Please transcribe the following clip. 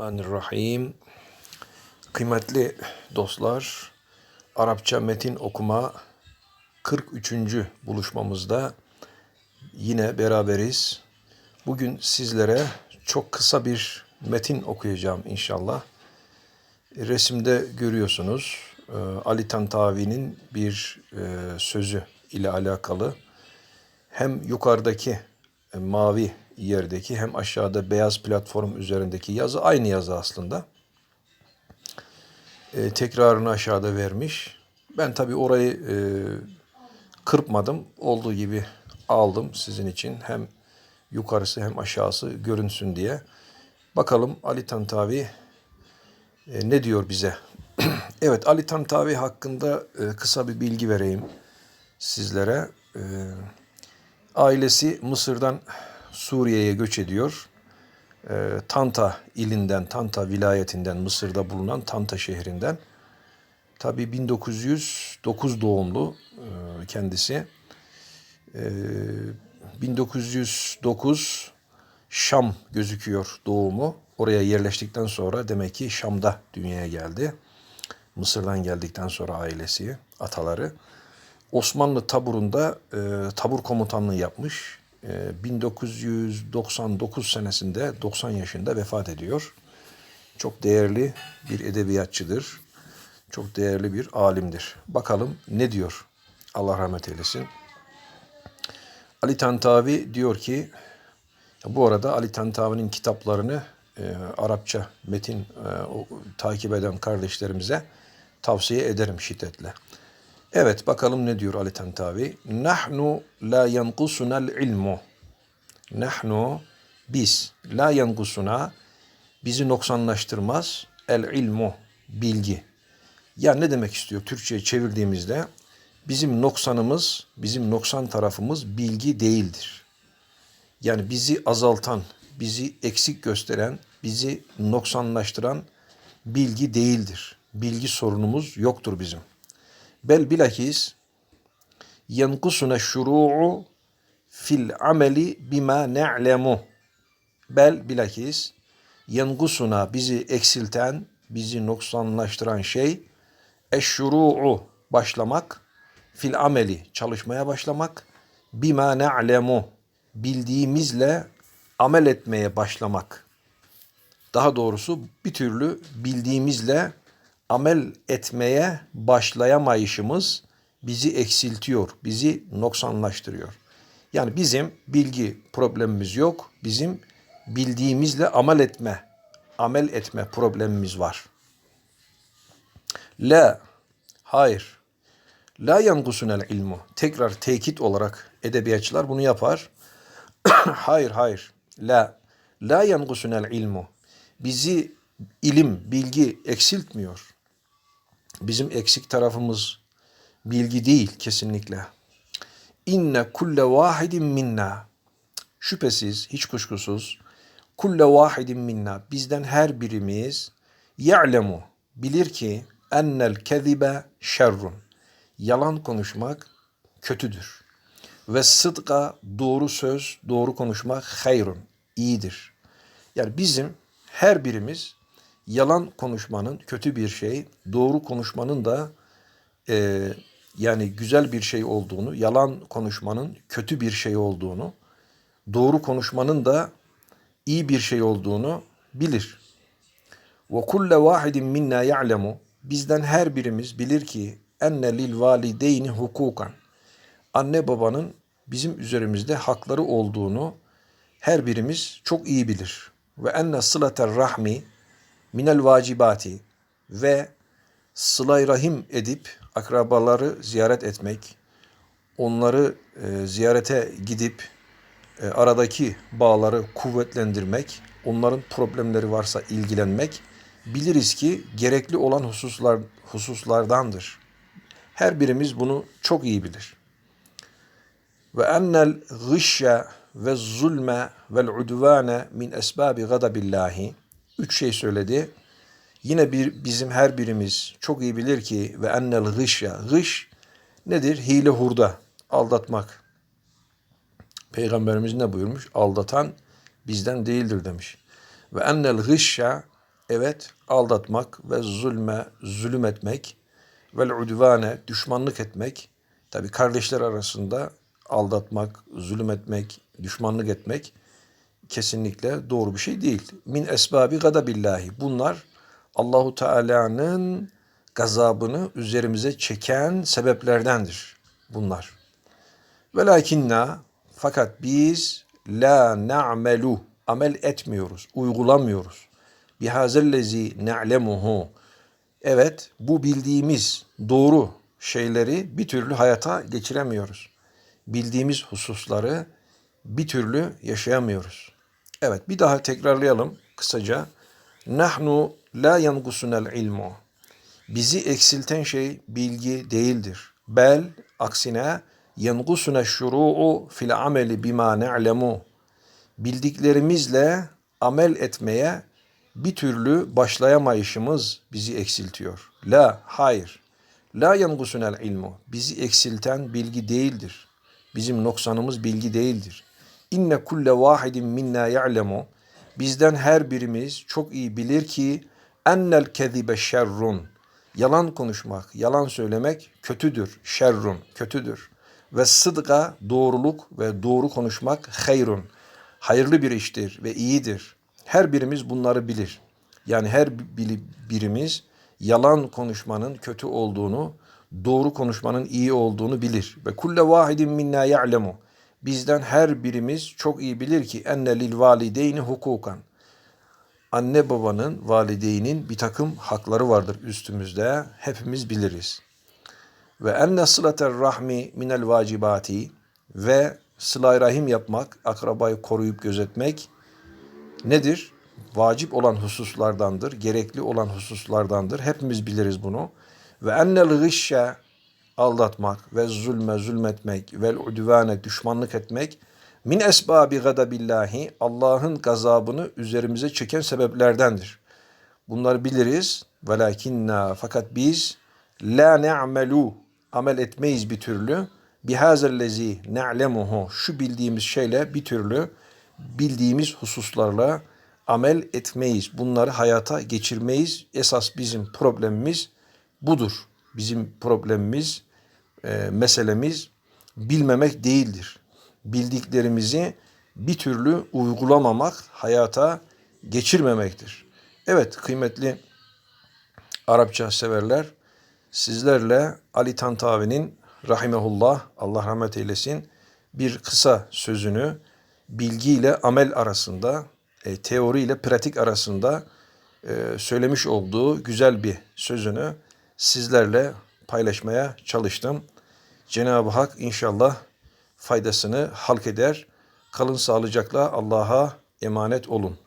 Bismillahirrahmanirrahim. Kıymetli dostlar, Arapça metin okuma 43. buluşmamızda yine beraberiz. Bugün sizlere çok kısa bir metin okuyacağım inşallah. Resimde görüyorsunuz e, Ali Tantavi'nin bir e, sözü ile alakalı. Hem yukarıdaki e, mavi yerdeki hem aşağıda beyaz platform üzerindeki yazı aynı yazı aslında. E, tekrarını aşağıda vermiş. Ben tabi orayı e, kırpmadım. Olduğu gibi aldım sizin için. Hem yukarısı hem aşağısı görünsün diye. Bakalım Ali Tantavi e, ne diyor bize? evet Ali Tantavi hakkında e, kısa bir bilgi vereyim sizlere. E, ailesi Mısır'dan Suriye'ye göç ediyor. E, Tanta ilinden, Tanta vilayetinden, Mısır'da bulunan Tanta şehrinden. Tabi 1909 doğumlu e, kendisi. E, 1909 Şam gözüküyor doğumu. Oraya yerleştikten sonra demek ki Şam'da dünyaya geldi. Mısır'dan geldikten sonra ailesi, ataları. Osmanlı taburunda e, tabur komutanlığı yapmış. E, 1999 senesinde 90 yaşında vefat ediyor. Çok değerli bir edebiyatçıdır. Çok değerli bir alimdir. Bakalım ne diyor? Allah rahmet eylesin. Ali Tantavi diyor ki, bu arada Ali Tantavi'nin kitaplarını e, Arapça metin e, o, takip eden kardeşlerimize tavsiye ederim şiddetle. Evet bakalım ne diyor Ali Tantavi. Nahnu la yankusunal ilmu. Nahnu biz la yankusuna bizi noksanlaştırmaz el ilmu bilgi. Ya ne demek istiyor Türkçe'ye çevirdiğimizde bizim noksanımız, bizim noksan tarafımız bilgi değildir. Yani bizi azaltan, bizi eksik gösteren, bizi noksanlaştıran bilgi değildir. Bilgi sorunumuz yoktur bizim. Bel bilakis yenkusuna şuru'u fil ameli bima ne'lemu. Bel bilakis yenkusuna bizi eksilten, bizi noksanlaştıran şey eşşuru'u başlamak, fil ameli çalışmaya başlamak, bima ne'lemu bildiğimizle amel etmeye başlamak. Daha doğrusu bir türlü bildiğimizle amel etmeye başlayamayışımız bizi eksiltiyor, bizi noksanlaştırıyor. Yani bizim bilgi problemimiz yok, bizim bildiğimizle amel etme, amel etme problemimiz var. La, hayır. La yangusunel ilmu. Tekrar tekit olarak edebiyatçılar bunu yapar. hayır, hayır. La, la yangusunel ilmu. Bizi ilim, bilgi eksiltmiyor. Bizim eksik tarafımız bilgi değil kesinlikle. İnne kulle vahidin minna. Şüphesiz, hiç kuşkusuz. Kulle vahidin minna. Bizden her birimiz ya'lemu. Bilir ki ennel kezibe şerrun. Yalan konuşmak kötüdür. Ve sıdka doğru söz, doğru konuşmak hayrun. iyidir. Yani bizim her birimiz yalan konuşmanın kötü bir şey, doğru konuşmanın da e, yani güzel bir şey olduğunu, yalan konuşmanın kötü bir şey olduğunu, doğru konuşmanın da iyi bir şey olduğunu bilir. Ve kulle vahidin minna ya'lemu bizden her birimiz bilir ki enne lil valideyni hukukan. Anne babanın bizim üzerimizde hakları olduğunu her birimiz çok iyi bilir. Ve enne sılater rahmi minel vacibati ve sılay rahim edip akrabaları ziyaret etmek, onları e, ziyarete gidip e, aradaki bağları kuvvetlendirmek, onların problemleri varsa ilgilenmek biliriz ki gerekli olan hususlar hususlardandır. Her birimiz bunu çok iyi bilir. Ve ennel gışya ve zulme vel udvane min esbabi gadabillahi. Üç şey söyledi. Yine bir bizim her birimiz çok iyi bilir ki ve ennel gışya. Gış nedir? Hile hurda, aldatmak. Peygamberimiz ne buyurmuş? Aldatan bizden değildir demiş. Ve ennel gışya Evet, aldatmak ve zulme, zulüm etmek ve udvane, düşmanlık etmek. Tabi kardeşler arasında aldatmak, zulüm etmek, düşmanlık etmek kesinlikle doğru bir şey değil. Min esbabi gadabillahi. Bunlar Allahu Teala'nın gazabını üzerimize çeken sebeplerdendir bunlar. Velakinna fakat biz la na'melu amel etmiyoruz, uygulamıyoruz. Bihazellezi na'lemuhu. Evet, bu bildiğimiz doğru şeyleri bir türlü hayata geçiremiyoruz. Bildiğimiz hususları bir türlü yaşayamıyoruz. Evet, bir daha tekrarlayalım kısaca. Nahnu la yangusunel ilmu. Bizi eksilten şey bilgi değildir. Bel aksine yengusune şuru'u fil ameli bima ne'lemu. Bildiklerimizle amel etmeye bir türlü başlayamayışımız bizi eksiltiyor. La, hayır. La yengusunel ilmu. Bizi eksilten bilgi değildir. Bizim noksanımız bilgi değildir. İnne kulle vahidin minna ya'lemu. Bizden her birimiz çok iyi bilir ki ennel kezibe şerrun. Yalan konuşmak, yalan söylemek kötüdür. Şerrun, kötüdür. Ve sıdka doğruluk ve doğru konuşmak hayrun. Hayırlı bir iştir ve iyidir. Her birimiz bunları bilir. Yani her birimiz yalan konuşmanın kötü olduğunu, doğru konuşmanın iyi olduğunu bilir. Ve kulle vahidin minna ya'lemu. Bizden her birimiz çok iyi bilir ki enne lil valideyni hukukan. Anne babanın, valideynin bir takım hakları vardır üstümüzde. Hepimiz biliriz. Ve enne sılater rahmi minel vacibati ve sıla rahim yapmak, akrabayı koruyup gözetmek nedir? Vacip olan hususlardandır, gerekli olan hususlardandır. Hepimiz biliriz bunu. Ve ennel gışşe aldatmak ve zulme zulmetmek ve udvane düşmanlık etmek min esbabi gadabillahi Allah'ın gazabını üzerimize çeken sebeplerdendir. Bunları biliriz. Velakinna fakat biz la ne'melu amel etmeyiz bir türlü. Bihazellezi ne'lemuhu şu bildiğimiz şeyle bir türlü bildiğimiz hususlarla amel etmeyiz. Bunları hayata geçirmeyiz. Esas bizim problemimiz budur. Bizim problemimiz, e, meselemiz bilmemek değildir. Bildiklerimizi bir türlü uygulamamak, hayata geçirmemektir. Evet kıymetli Arapça severler, sizlerle Ali Tantavi'nin rahimehullah, Allah rahmet eylesin, bir kısa sözünü bilgiyle amel arasında, e, teori ile pratik arasında e, söylemiş olduğu güzel bir sözünü sizlerle paylaşmaya çalıştım. Cenab-ı Hak inşallah faydasını halk eder. Kalın sağlıcakla Allah'a emanet olun.